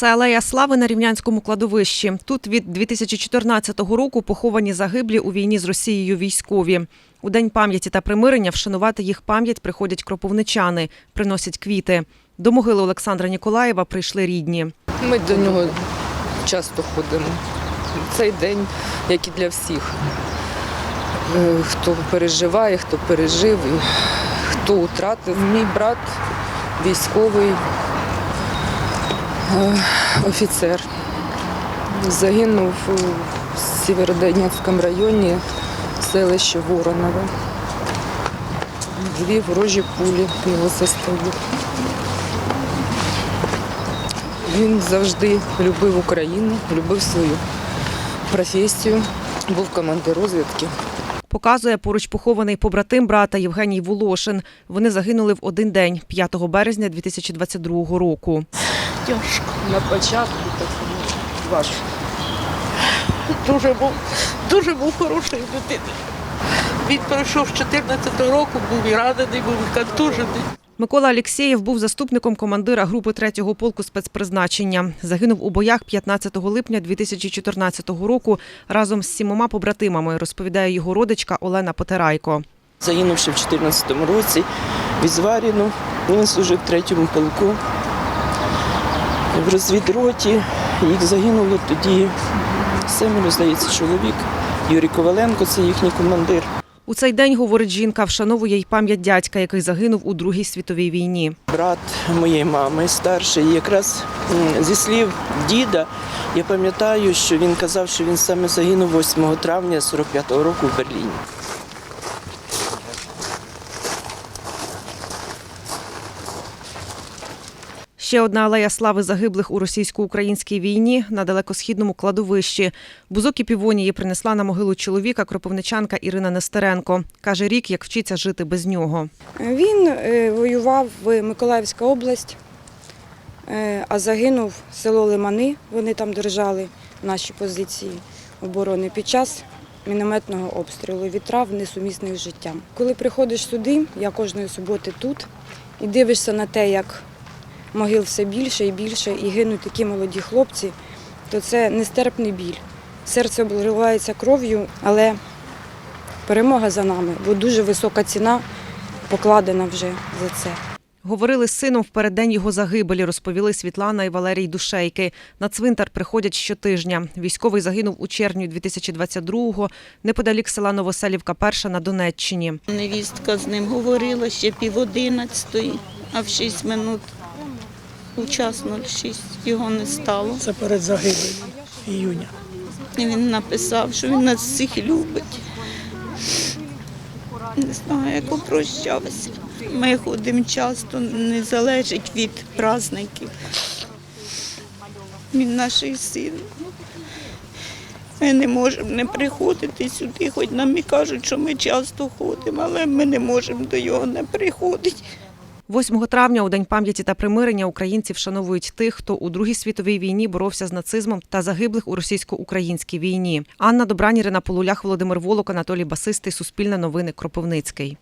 Це алея слави на рівнянському кладовищі. Тут від 2014 року поховані загиблі у війні з Росією військові. У день пам'яті та примирення вшанувати їх пам'ять приходять кропивничани, приносять квіти. До могили Олександра Ніколаєва прийшли рідні. Ми до нього часто ходимо. Цей день, як і для всіх. Е, Хто переживає, хто пережив, хто втратив. Мій брат військовий офіцер. Загинув у Сєвєродонецькому районі селище Воронове. Дві ворожі пулі його заставили. Він завжди любив Україну, любив свою професію, був командир розвідки. Показує поруч похований побратим брата Євгеній Волошин. Вони загинули в один день, 5 березня 2022 року. Тяжко. На початку так ну, важко. Дуже був, дуже був хороший дитиною. Він пройшов з 14-го року, був і радений, був і контужений. Микола Алєксєєв був заступником командира групи 3-го полку спецпризначення. Загинув у боях 15 липня 2014 року разом з сімома побратимами, розповідає його родичка Олена Потирайко. Загинувши в 2014 році в Ізваріну, він служив в третьому полку. В розвідроті їх загинуло тоді семеро, здається, чоловік. Юрій Коваленко це їхній командир. У цей день, говорить жінка, вшановує й пам'ять дядька, який загинув у Другій світовій війні. Брат моєї мами старший. Якраз зі слів діда я пам'ятаю, що він казав, що він саме загинув 8 травня 45-го року в Берліні. Ще одна алея слави загиблих у російсько-українській війні на далекосхідному кладовищі. Бузок і півонії принесла на могилу чоловіка кропивничанка Ірина Нестеренко. Каже, рік як вчиться жити без нього. Він е, воював в Миколаївська область, е, а загинув село Лимани. Вони там держали наші позиції оборони під час мінометного обстрілу від трав несумісних життям. Коли приходиш сюди, я кожної суботи тут, і дивишся на те, як могил все більше і більше, і гинуть такі молоді хлопці, то це нестерпний біль. Серце обливається кров'ю, але перемога за нами, бо дуже висока ціна покладена вже за це. Говорили з сином в переддень його загибелі, розповіли Світлана і Валерій Душейки. На цвинтар приходять щотижня. Військовий загинув у червні 2022-го неподалік села Новоселівка Перша на Донеччині. Невістка з ним говорила ще пів одинадцятої, а в шість минут у час 06 його не стало. Це перед загибелью іюня. І він написав, що він нас всіх любить. Не знаю, як попрощався. Ми ходимо часто, не залежить від праздників. Він наш син. Ми не можемо не приходити сюди, хоч нам і кажуть, що ми часто ходимо, але ми не можемо до його не приходити. 8 травня, у День пам'яті та примирення, українці вшановують тих, хто у Другій світовій війні боровся з нацизмом та загиблих у російсько-українській війні. Анна Добранірина Полулях, Володимир Волок, Анатолій Басистий, Суспільне новини, Кропивницький.